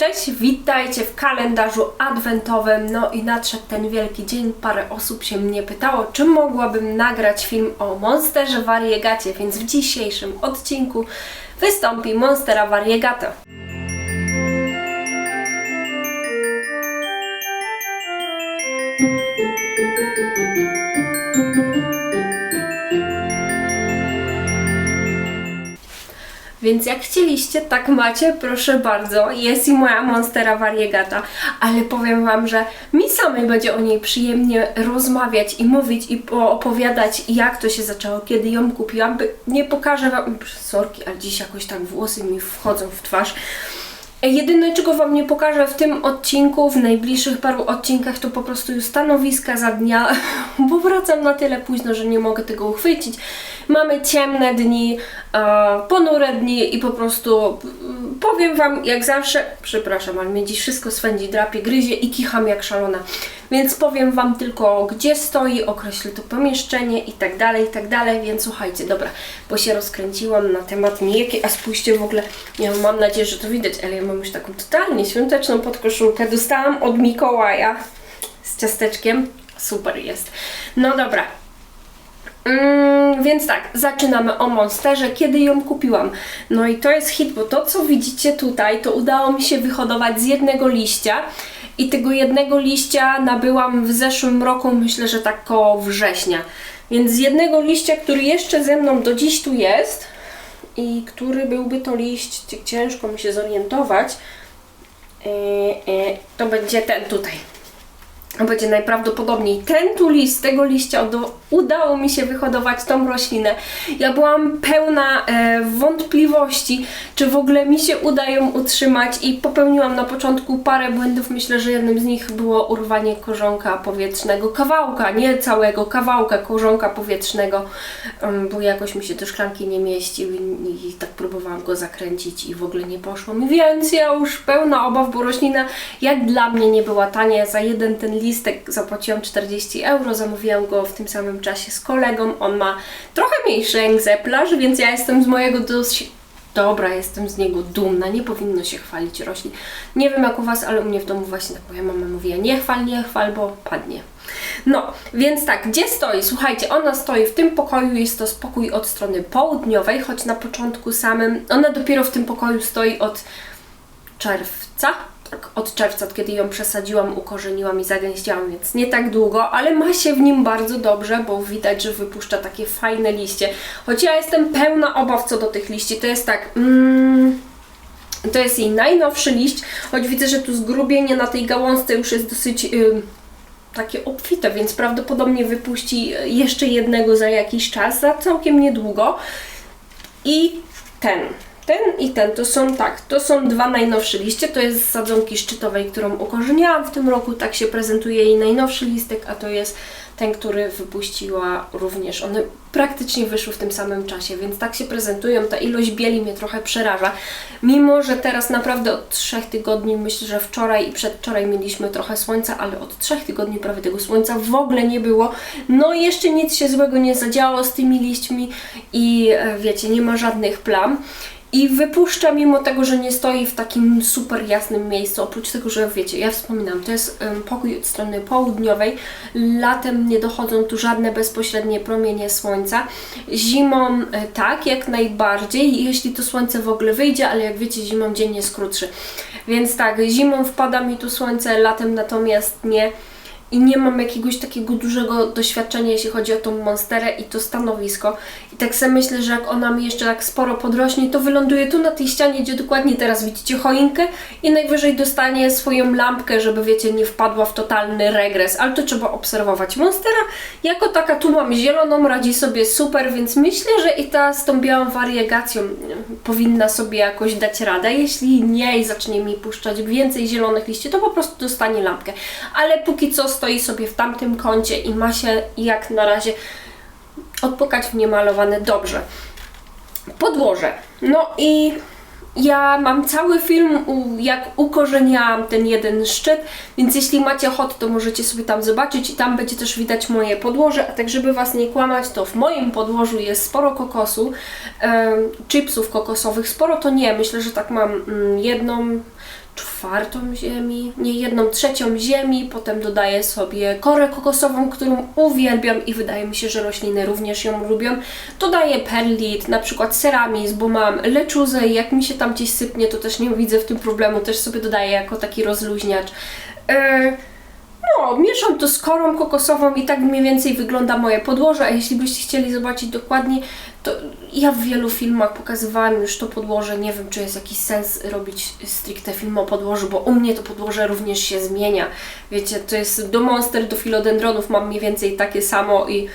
Cześć, witajcie w kalendarzu adwentowym. No i nadszedł ten wielki dzień. Parę osób się mnie pytało, czy mogłabym nagrać film o Monsterze Variegacie, więc w dzisiejszym odcinku wystąpi Monstera Variegata. Więc jak chcieliście, tak macie, proszę bardzo. Jest i moja Monstera Variegata, ale powiem Wam, że mi samej będzie o niej przyjemnie rozmawiać i mówić i po- opowiadać, jak to się zaczęło, kiedy ją kupiłam. Nie pokażę Wam, sorki, ale dziś jakoś tak włosy mi wchodzą w twarz. E, Jedyne, czego Wam nie pokażę w tym odcinku, w najbliższych paru odcinkach, to po prostu już stanowiska za dnia, bo wracam na tyle późno, że nie mogę tego uchwycić. Mamy ciemne dni, e, ponure dni i po prostu mm, powiem Wam, jak zawsze, przepraszam, ale mnie dziś wszystko swędzi, drapie, gryzie i kicham jak szalona. Więc powiem Wam tylko, gdzie stoi, określę to pomieszczenie i tak dalej, i tak dalej. Więc słuchajcie, dobra, bo się rozkręciłam na temat niejaki, a spójrzcie w ogóle, ja mam nadzieję, że to widać, ale ja mam już taką totalnie świąteczną podkoszulkę. Dostałam od Mikołaja z ciasteczkiem. Super jest. No dobra, Mm, więc tak, zaczynamy o Monsterze, kiedy ją kupiłam. No i to jest hit, bo to co widzicie tutaj, to udało mi się wyhodować z jednego liścia. I tego jednego liścia nabyłam w zeszłym roku, myślę, że tak koło września. Więc z jednego liścia, który jeszcze ze mną do dziś tu jest i który byłby to liść, ci- ciężko mi się zorientować, e, e, to będzie ten tutaj. Będzie najprawdopodobniej ten tu list, z tego liścia udało mi się wyhodować tą roślinę. Ja byłam pełna e, wątpliwości, czy w ogóle mi się uda ją utrzymać i popełniłam na początku parę błędów. Myślę, że jednym z nich było urwanie korzonka powietrznego, kawałka, nie całego, kawałka korzonka powietrznego, bo jakoś mi się do szklanki nie mieścił i, i tak próbowałam go zakręcić i w ogóle nie poszło mi, więc ja już pełna obaw, bo roślina jak dla mnie nie była tania. Za jeden ten listek zapłaciłam 40 euro, zamówiłam go w tym samym czasie z kolegą. On ma trochę mniejszy egzemplarz, więc ja jestem z mojego dosyć Dobra, jestem z niego dumna, nie powinno się chwalić roślin. Nie wiem jak u Was, ale u mnie w domu właśnie tak moja mama mówiła, nie chwal, nie chwal, bo padnie. No, więc tak, gdzie stoi? Słuchajcie, ona stoi w tym pokoju, jest to spokój od strony południowej, choć na początku samym, ona dopiero w tym pokoju stoi od czerwca, tak, od czerwca, od kiedy ją przesadziłam, ukorzeniłam i zagęściłam, więc nie tak długo, ale ma się w nim bardzo dobrze, bo widać, że wypuszcza takie fajne liście. Choć ja jestem pełna obaw co do tych liści, to jest tak... Mm, to jest jej najnowszy liść, choć widzę, że tu zgrubienie na tej gałązce już jest dosyć takie obfite, więc prawdopodobnie wypuści jeszcze jednego za jakiś czas, za całkiem niedługo. I ten. Ten i ten to są tak, to są dwa najnowsze liście. To jest z sadzonki szczytowej, którą ukorzeniałam w tym roku. Tak się prezentuje jej najnowszy listek, a to jest ten, który wypuściła również. One praktycznie wyszły w tym samym czasie, więc tak się prezentują. Ta ilość bieli mnie trochę przeraża. Mimo, że teraz naprawdę od trzech tygodni, myślę, że wczoraj i przedwczoraj mieliśmy trochę słońca, ale od trzech tygodni prawie tego słońca w ogóle nie było. No i jeszcze nic się złego nie zadziało z tymi liśćmi i e, wiecie, nie ma żadnych plam. I wypuszcza mimo tego, że nie stoi w takim super jasnym miejscu, oprócz tego, że wiecie, ja wspominam, to jest pokój od strony południowej, latem nie dochodzą tu żadne bezpośrednie promienie słońca, zimą e, tak, jak najbardziej, jeśli to słońce w ogóle wyjdzie, ale jak wiecie, zimą dzień jest krótszy. Więc tak, zimą wpada mi tu słońce, latem natomiast nie. I nie mam jakiegoś takiego dużego doświadczenia, jeśli chodzi o tą monsterę i to stanowisko. I tak sobie myślę, że jak ona mi jeszcze tak sporo podrośnie, to wyląduje tu na tej ścianie, gdzie dokładnie teraz widzicie choinkę i najwyżej dostanie swoją lampkę, żeby wiecie, nie wpadła w totalny regres. Ale to trzeba obserwować. Monstera jako taka tu mam zieloną, radzi sobie super, więc myślę, że i ta z tą białą wariegacją mm, powinna sobie jakoś dać radę. Jeśli nie i zacznie mi puszczać więcej zielonych liści, to po prostu dostanie lampkę. Ale póki co stoi sobie w tamtym kącie i ma się jak na razie odpukać w niemalowane dobrze. Podłoże. No i ja mam cały film, jak ukorzeniałam ten jeden szczyt, więc jeśli macie ochotę, to możecie sobie tam zobaczyć i tam będzie też widać moje podłoże, a tak żeby Was nie kłamać, to w moim podłożu jest sporo kokosu, chipsów kokosowych, sporo to nie, myślę, że tak mam mm, jedną, czwartą ziemi, nie jedną trzecią ziemi, potem dodaję sobie korę kokosową, którą uwielbiam i wydaje mi się, że rośliny również ją lubią. Dodaję perlit, na przykład ceramis, bo mam leczuzę i jak mi się tam gdzieś sypnie, to też nie widzę w tym problemu, też sobie dodaję jako taki rozluźniacz. Yy, no, mieszam to z korą kokosową i tak mniej więcej wygląda moje podłoże, a jeśli byście chcieli zobaczyć dokładnie, to ja w wielu filmach pokazywałam już to podłoże, nie wiem czy jest jakiś sens robić stricte film o podłożu, bo u mnie to podłoże również się zmienia. Wiecie, to jest do monster, do filodendronów mam mniej więcej takie samo i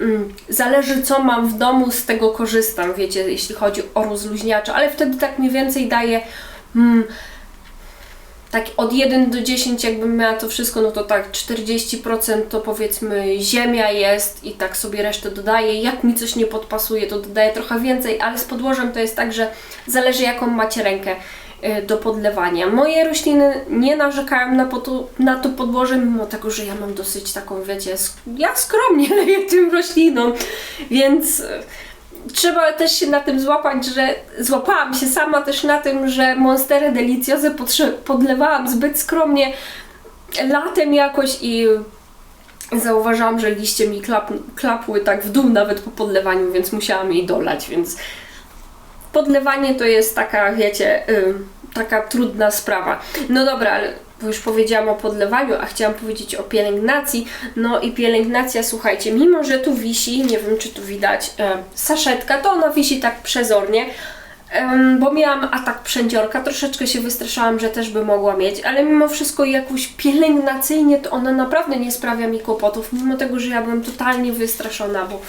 mm, zależy co mam w domu, z tego korzystam, wiecie, jeśli chodzi o rozluźniacze, ale wtedy tak mniej więcej daje mm, tak od 1 do 10 jakbym miała to wszystko, no to tak 40% to powiedzmy ziemia jest i tak sobie resztę dodaję. Jak mi coś nie podpasuje, to dodaję trochę więcej, ale z podłożem to jest tak, że zależy jaką macie rękę y, do podlewania. Moje rośliny nie narzekają na, potu, na to podłoże, mimo tego, że ja mam dosyć taką, wiecie, sk- ja skromnie leję tym roślinom, więc y, trzeba też się na tym złapać, że złapałam się sama też na tym, że Monsterę potrze- podlewałam zbyt skromnie latem jakoś i zauważyłam, że liście mi klap- klapły tak w dół nawet po podlewaniu, więc musiałam jej dolać, więc podlewanie to jest taka, wiecie, y, taka trudna sprawa. No dobra, ale bo już powiedziałam o podlewaniu, a chciałam powiedzieć o pielęgnacji. No i pielęgnacja, słuchajcie, mimo że tu wisi, nie wiem czy tu widać, e, saszetka, to ona wisi tak przezornie, bo miałam atak przędziorka, troszeczkę się wystraszałam, że też by mogła mieć, ale mimo wszystko jakoś pielęgnacyjnie to ona naprawdę nie sprawia mi kłopotów, mimo tego, że ja byłem totalnie wystraszona, bo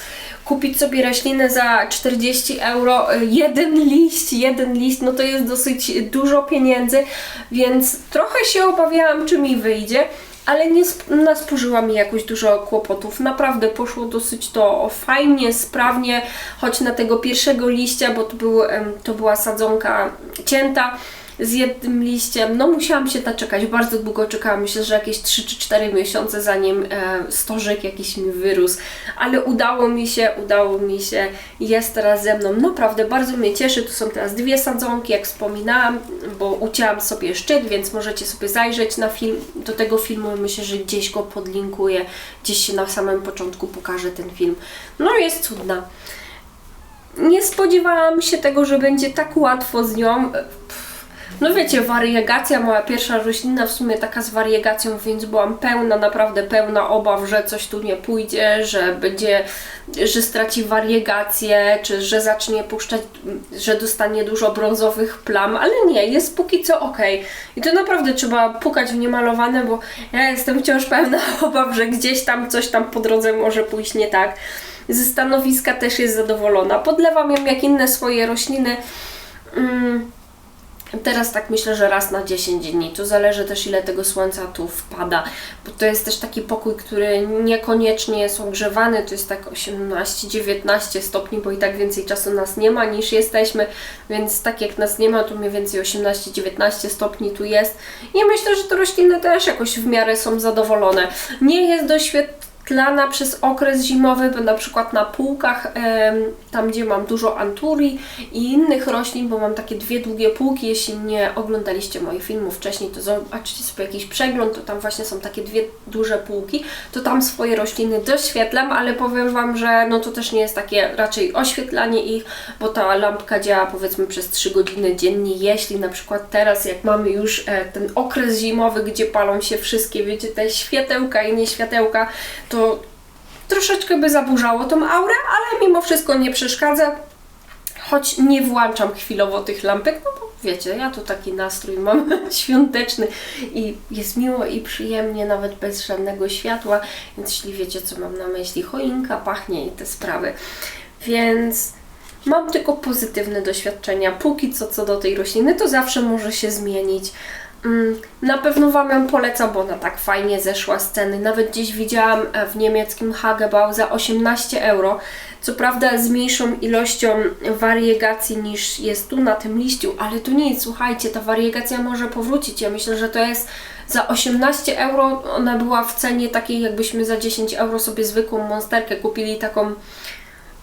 kupić sobie roślinę za 40 euro, y, jeden liść, jeden liść, no to jest dosyć dużo pieniędzy, więc trochę się obawiałam, czy mi wyjdzie, ale nie sp- nasporzyła mi jakoś dużo kłopotów. Naprawdę poszło dosyć to fajnie, sprawnie, choć na tego pierwszego liścia, bo to, był, to była sadzonka cięta, z jednym liściem. No musiałam się naczekać, bardzo długo czekałam, myślę, że jakieś 3 czy 4 miesiące zanim e, stożek jakiś mi wyrósł, ale udało mi się, udało mi się, jest teraz ze mną. Naprawdę bardzo mnie cieszy, tu są teraz dwie sadzonki, jak wspominałam, bo ucięłam sobie szczyt, więc możecie sobie zajrzeć na film, do tego filmu, myślę, że gdzieś go podlinkuję, gdzieś się na samym początku pokaże ten film. No jest cudna. Nie spodziewałam się tego, że będzie tak łatwo z nią. No wiecie, wariegacja, moja pierwsza roślina w sumie taka z wariegacją, więc byłam pełna, naprawdę pełna obaw, że coś tu nie pójdzie, że będzie, że straci wariegację, czy że zacznie puszczać, że dostanie dużo brązowych plam, ale nie, jest póki co ok. I to naprawdę trzeba pukać w niemalowane, bo ja jestem wciąż pełna obaw, że gdzieś tam coś tam po drodze może pójść nie tak. Ze stanowiska też jest zadowolona. Podlewam ją jak inne swoje rośliny. Mm. Teraz tak myślę, że raz na 10 dni. To zależy też ile tego słońca tu wpada, bo to jest też taki pokój, który niekoniecznie jest ogrzewany, to jest tak 18-19 stopni, bo i tak więcej czasu nas nie ma niż jesteśmy, więc tak jak nas nie ma, to mniej więcej 18-19 stopni tu jest. I myślę, że te rośliny też jakoś w miarę są zadowolone. Nie jest doświadczone tlana przez okres zimowy, bo na przykład na półkach, tam gdzie mam dużo anturi i innych roślin, bo mam takie dwie długie półki, jeśli nie oglądaliście moich filmów wcześniej, to zobaczcie sobie jakiś przegląd, to tam właśnie są takie dwie duże półki, to tam swoje rośliny doświetlam, ale powiem Wam, że no to też nie jest takie raczej oświetlanie ich, bo ta lampka działa powiedzmy przez 3 godziny dziennie, jeśli na przykład teraz jak mamy już e, ten okres zimowy, gdzie palą się wszystkie, wiecie, te światełka i nieświatełka, to troszeczkę by zaburzało tą aurę, ale mimo wszystko nie przeszkadza. Choć nie włączam chwilowo tych lampek, no bo wiecie, ja tu taki nastrój mam świąteczny i jest miło i przyjemnie, nawet bez żadnego światła, więc jeśli wiecie, co mam na myśli, choinka pachnie i te sprawy. Więc mam tylko pozytywne doświadczenia. Póki co co do tej rośliny, to zawsze może się zmienić. Mm, Na pewno Wam ją polecam, bo ona tak fajnie zeszła z ceny. Nawet gdzieś widziałam e, w niemieckim Hagebau za 18 euro. Co prawda z mniejszą ilością wariegacji niż jest tu na tym liściu, ale tu nic, słuchajcie, ta wariegacja może powrócić. Ja myślę, że to jest za 18 euro. Ona była w cenie takiej, jakbyśmy za 10 euro sobie zwykłą monsterkę kupili, taką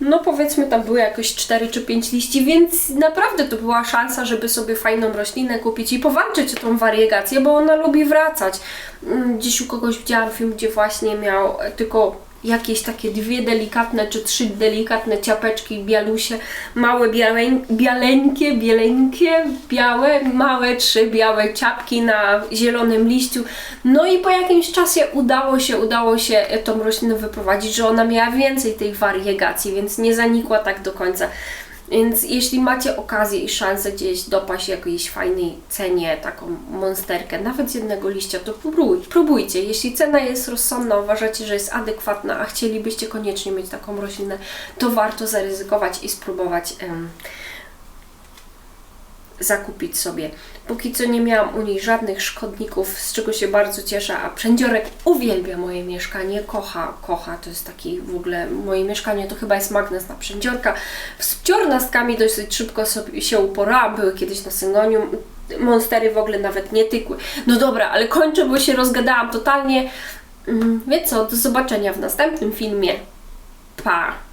no powiedzmy tam były jakoś 4 czy 5 liści, więc naprawdę to była szansa, żeby sobie fajną roślinę kupić i powalczyć o tą wariegację, bo ona lubi wracać. Mm, Gdzieś u kogoś widziałam film, gdzie właśnie miał tylko jakieś takie dwie delikatne czy trzy delikatne ciapeczki bialusie, małe białeń, bialeńkie, bieleńkie, białe, małe trzy białe ciapki na zielonym liściu. No i po jakimś czasie udało się, udało się e, tą roślinę wyprowadzić, że ona miała więcej tej wariegacji, więc nie zanikła tak do końca. Więc jeśli macie okazję i szansę gdzieś dopaść jakiejś fajnej cenie taką monsterkę, nawet z jednego liścia, to próbuj, próbujcie. Jeśli cena jest rozsądna, uważacie, że jest adekwatna, a chcielibyście koniecznie mieć taką roślinę, to warto zaryzykować i spróbować zakupić sobie. Póki co nie miałam u niej żadnych szkodników, z czego się bardzo cieszę, a przędziorek uwielbia moje mieszkanie, kocha, kocha, to jest taki w ogóle, moje mieszkanie to chyba jest magnes na przędziorka. Z pciornastkami dosyć szybko sobie się uporałam, były kiedyś na Syngonium, monstery w ogóle nawet nie tykły. No dobra, ale kończę, bo się rozgadałam totalnie. Mm, Więc co, do zobaczenia w następnym filmie. Pa!